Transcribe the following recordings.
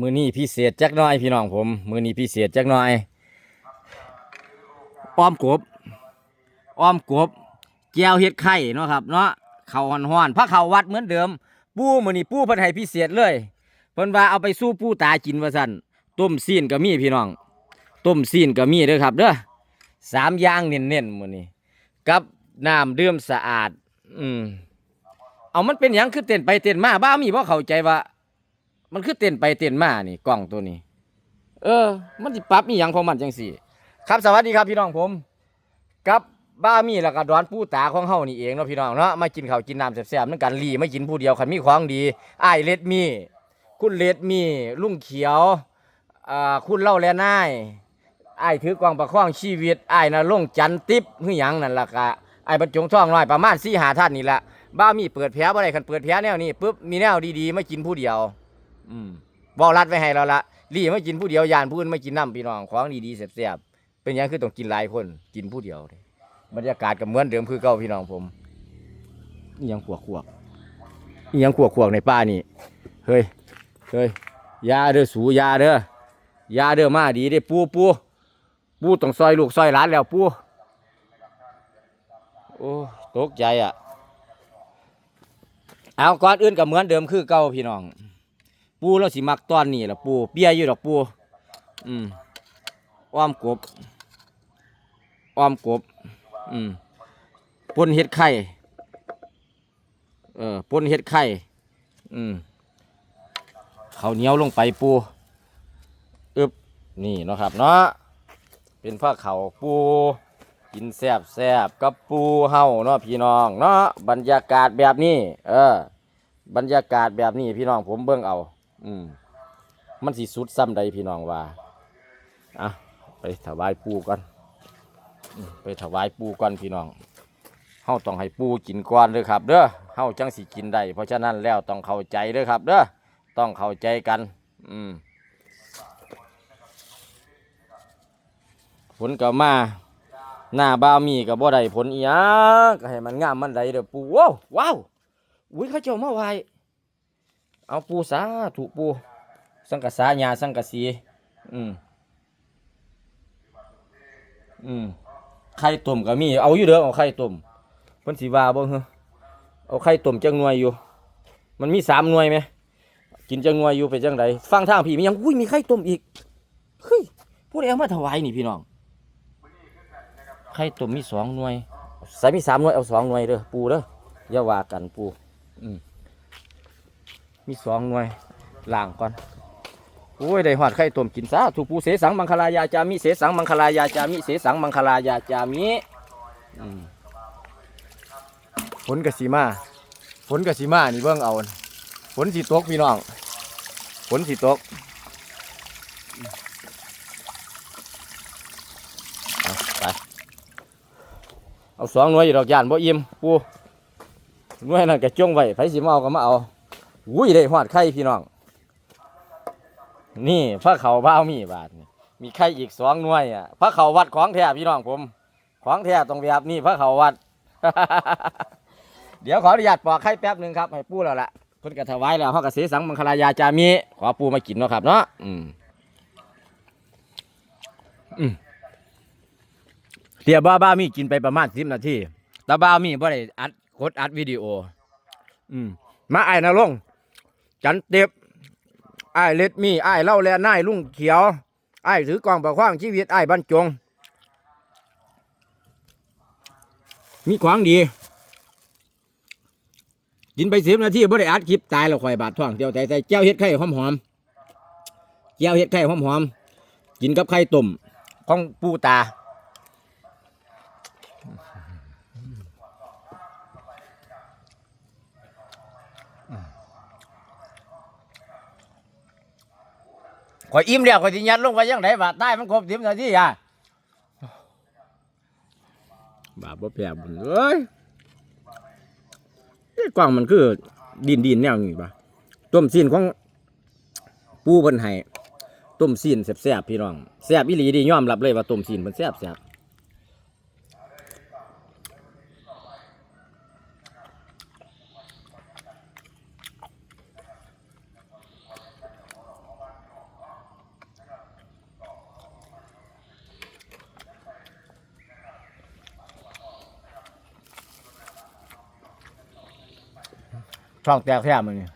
มือนี้พิเศษจักหน้อยพี่น้องผม มือนี้พิเศษจักหน้อยอ้อมกบอ้อมกบแก้วเฮ็ดไข่เนาะครับเนาะเขาวห้อนพระเขาวัดเหมือนเดิม ปูมือนี้ปูเพิ่นให้พิเศษเลยเพิ่นว่าเอาไปสู้ปูตากินว่าซั่นต้มซีนก็มีพี่น้อง ต้มซีนก็มีเด้อครับเด้อสามอย่างเน้นๆมือนี้กับน้ำดื่มสะอาด อืมเอามันเป็นหยังคือเต้นไปเต้นมาบ้ามีบ่เข้าใจว่า มันคือเต้นไปเต้นมานี่กล้องตัวนี้ เออ มันสิปรับมีหยังของมันจังสี่ ครับสวัสดีครับพี่น้องผมกับบ้ามีแล้วก็ดอนปูตาของเฮานี่เองเนาะพี่น้องเนาะมากินข้าวกินน้ำแซ่บๆนั่นกันลีไม่กินผู้เดียวคันมีของดีอ้ายเลดมีคุณเลดมีลุงเขียวอ่าคุณเล่าแลนายอ้ายถือกวางประคองชีวิตอ้ายนะลงจันติบคือหยังนั่นล่ะกะอ้ายบรรจงท่องน้อยประมาณ4 5ท่านนี่ละบ้ามีเปิดแผลบ่ได้คันเปิดแผลแนวนี้ปุ๊บมีแนวดีๆไม่กินผู้เดียว อืมบอกรัดไว้ให้เราละลี่ไม่กินผู้เดียวยานผู้อื่นไม่กินน้ำพี่น้องของดีๆแซ่บๆเป็นหยังคือต้องกินหลายคนกินผู้เดียวเด้บรรยากาศก็เหมือนเดิมคือเก่าพี่น้องผมนี่ยังขวกขวกนี่ยังขวกขวกในป่านี่เฮ้ยเฮ้ยยาเด้อสูยาเด้อยาเด้อมาดีเด้อปูปูปูต้องซอยลูกซอยหลานแล้วปูโอ้ตกใจอะเอาก่อนอื่นก็เหมือนเดิมคือเก่าพี่น้อง ปูเราสิมักตอนนี้ล่ะปูเปียอยู่ดอกปูอืมอ้อมกบอ้อมกบอืมปนเห็ดไข่เออปนเห็ดไข่อืมข้าเหนียวลงไปปูอึบนี่เนาะครับเนาะเป็นผ้าเขาวปูกินแซบแซบกับปูเฮาเนาะพี่น้องเนาะบรรยากาศแบบนี้ เออ บรรยากาศแบบนี้พี่น้องผมเบิ่งเอา อืมมันสิสุดซ้ำใดพี่น้องว่าอะไปถวายปูก่อนไปถวายปูก่อนพี่น้องเฮาต้องให้ปูกินก่อนเด้อครับ เด้อเฮาจังสิกินได้เพราะฉะนั้นแล้วต้องเข้าใจเด้อครับ เด้อต้องเข้าใจกัน อืมผลก็มาหน้าบ้ามีกับบ่ได้ผลอีหยังก็ให้มันงามมันได้เด้อปูว้าวว้าวอุ้ยเขาเจ้ามาไหว เอาปูสาถูกปู สังกะสาญาสังกะสีอืมอืมไข่ต้มก็มี เอาอยู่เด้อเอาไข่ต้มเพิ่นสิว่าบ่เหรอเอาไข่ต้มจังหน่วยอยู่ มันมีสามหน่วยไหมกินจังหน่วยอยู่ไปจังไดฟังทางพี่มียังอุ้ยมีไข่ต้มอีกเฮ้ยผู้ใดเอามาถวายนี่พี่น้องไข่ต้มมีสองหน่วยใส่มีสามหน่วยเอาสองหน่วยเด้อปูเด้ออย่าว่ากันปู อืม มีสองหน่วยล่างก่อนโอ้ยได้หอดไข่ต้มกินซะถูกปูเสสังมังคลายาจามิเสสังมังคลายาจามิเสสังมังคลายาจามิฝนกสีมาฝนกสีมานี่เบิ่งเอาฝนสีตกพี่น้องฝนสีตกไปเอาสองหน่วยอยู่ดอกยานบ่อิ่มปูหน่วยนั่นก็จ้วงไว้ไผสิมาเอาก็มาเอา อุ้ยได้หอดไข่พี่น้อง นี่พระเขาบ้าวมีบาทนี่มีไข่อีกสองหน่วยอะพระเขาวัดของแท้พี่น้องผม ของแท้ตรงแบบนี้พระเขาวัด เดี๋ยวขออนุญาตปอกไข่แป๊บหนึ่งครับให้ปูแล้วล่ะเพิ่นกระถวายแล้วเขากระเสสังมังคลายาจามีขอปูมากินเนาะครับเนาะอืมอืมเดี๋ยบ้าบ้ามีกินไปประมาณสิบนาทีแต่บ้ามีบ่ได้อัดกดอัดวิดีโอ อืมมาไอ้ายนรง จันเต็บไอ้เล็ดมีไอ้เล่าแลนายลุงเขียวไอ้ถือกองประคว้างชีวิตไอ้บรรจง มีของดี กินไปสิบนาทีบ่ได้อัดคลิปตายแล้วข่อยบาดท้องเดียวแต่ใส่เจ้าเฮ็ดไข่หอมหอมเจ้าเฮ็ดไข่หอมหอมกินกับไข่ต้มของปูตา ข่อยอิ่มแล้วข่อยสิยัดลงไปยังไงบาดใต้มันครบสิบนาทีอะบาปบ่แพ้บุญเอ้ยไอ้กล้องมันคือดินดินแนวนี้ปะต้มซีนของปูเพิ่นให้ต้มซีนแซ่บๆพี่น้องแซ่บอีหลีดียอมรับเลยว่าต้มซีนเพิ่นแซ่บแช่องแตกแท้มันนี่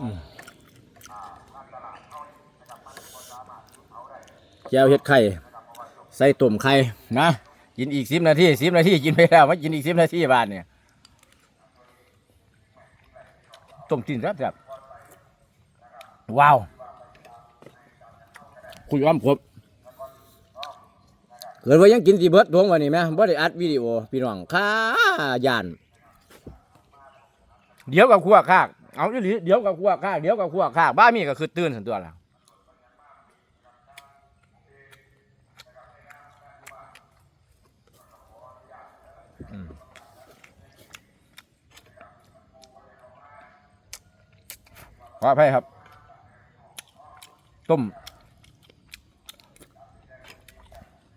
อืมแก้วเห็ดไข่ ใส่ตุ่มไข่นะ กินอีกสิบนาทีสิบนาทีกินไปแล้วมากินอีกสิบนาทีบ้านเนี่ยต้มกินแซ่บๆว้าว คุยอ้อมครบเกิดว่ายังกินสีเบิร์ดทวงวันนี้ไหมบ่ได้อัดวิดีโอพี่น้องข้าย่านเดี๋ยวกับขั้วข้างเอาอีหลีเดี๋ยวกับขั้วข้างเดี๋ยวกับขั้วข้างบ้ามีก็คือตื่นสันตัวละอืมขออภัยครับ ต้ม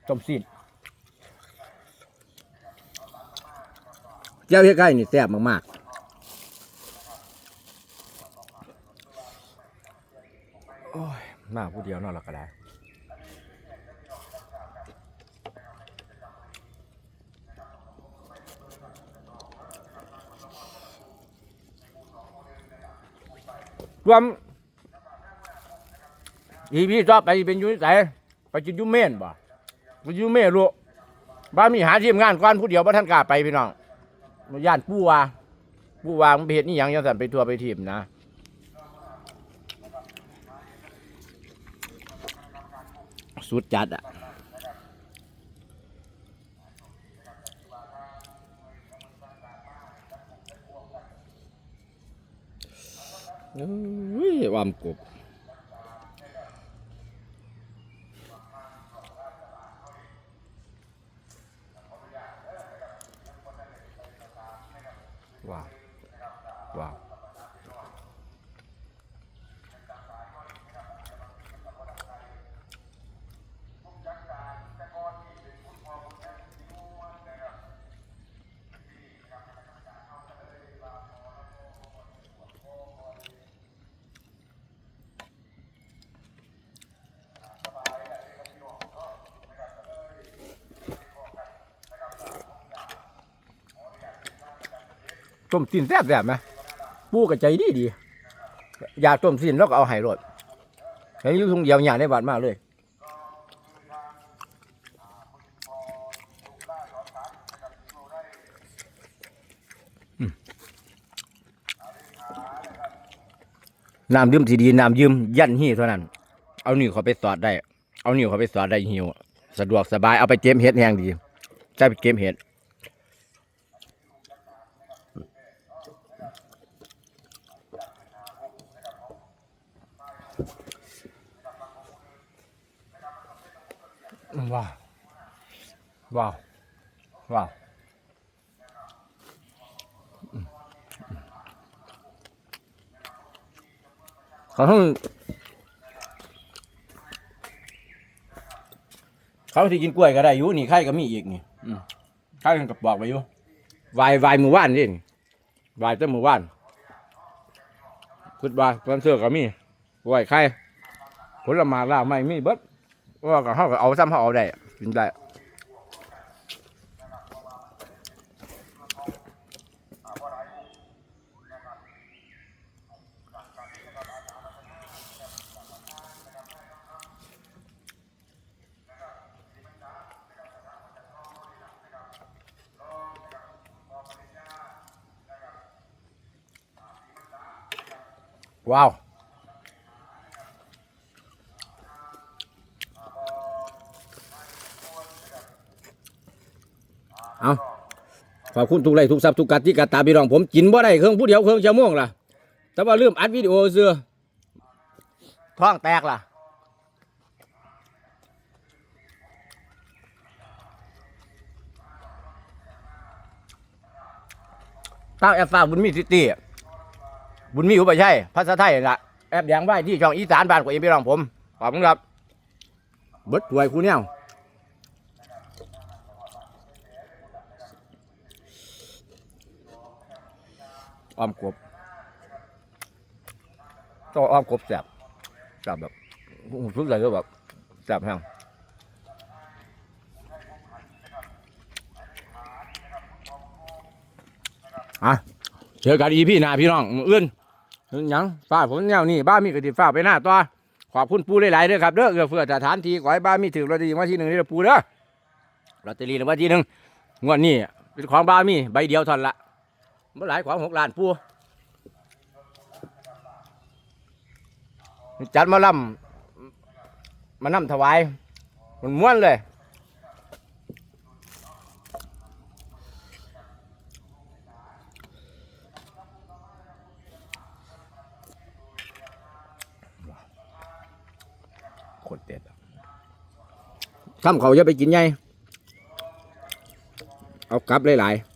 ต้มซีดเจ้าเฮ็ดไก่นี่แซ่บมากๆโอ้ยมาผู้เดียวนอนหลับก็ได้รวมอีพี่ชอบไปเป็นอยูนิสัยไปกินอยูเมนบ่ ไปอยูเมรุบ้านมีหาทีมงานก่อนผู้เดียวบ่ท่านกล้าไปพี่น้องย่านปู่ว่าปู่ว่ามันไปเฮ็ดนี่หยังจังซั่นไปทัวร์ไปทีมนะสุดจัดอะอุ้ยวามกบ ต้มตีนแซ่บแซ่บไหมปูกับใจดีดีอยากต้มซีนแล้วก็เอาไห้รดเห็นยุ่ทุงเดียวอย่างได้บาดมากเลยน้ำดื่มสีดีน้ำยืมยันหี่เท่านั้น เอาหนีวเขาไปสอดได้ เอาหนีวเขาไปสอดได้หิว สะดวกสบายเอาไปเกมเห็ดแห้งดีใช้ไปเกมเห็ด ว้าว ว้าว ว้าวเขาเพิ่งเขาที่กินกล้วยก็ได้อยู่นี่ไข่ก็มีอีกนี่ไข่กับบอกไปอยู่วายวายมือว่านนี่วายเจ้ามือว่านคุดวายตอนเสื้อก็มีกล้วยไข่ผลไม้ลาไม่มีเบิด ว่าก็เขาก็เอาซ้ำเขาเอาได้กินได้ว้าว เอาขอบคุณทุกไลทุกซับทุกกัดที่กัดตาพี่น้องผมกินบ่ได้เครื่องผู้เดียวเครื่องจะม่วงล่ะ แต่ว่าลืมอัดวิดีโอเสือท้องแตกล่ะตั้งแอปฟ้าบุญมีซิตี้บุญมีอุปชัยภาษาไทยล่ะแอปแดงไว้ที่ช่องอีสานบ้านของเอ็มพี่น้องผมขอบคุณครับเบิดถวยคู่เนี่ย อ้อมกบตัวอ้อมกบแสบแสบแบบรู้สึกเลยก็แบบแซ่บแห้งอะเจอกันอีพี่นาพี่น้องมื้ออื่นยังฝ้าผมแนวนี้บ้ามีกระติฝ้าไปหน้าตัวขอบคุณปูหลายๆเด้อครับเด้อเอื้อเฟือสถานที่ขอให้บ้ามีถือลอตเตอรี่รางวัลที่หนึ่งเด้อปูเด้อลอตเตอรี่รางวัลที่หนึ่งงวดนี้เป็นของบ้ามีใบเดียวเท่านั้นละ เมื่อหลายของหกล้านปูจัดมาล่ำมานำถวายมันม้วนเลยโคตรเด็ดอะทำเขาจะไปกินไงเอากลับหลายๆ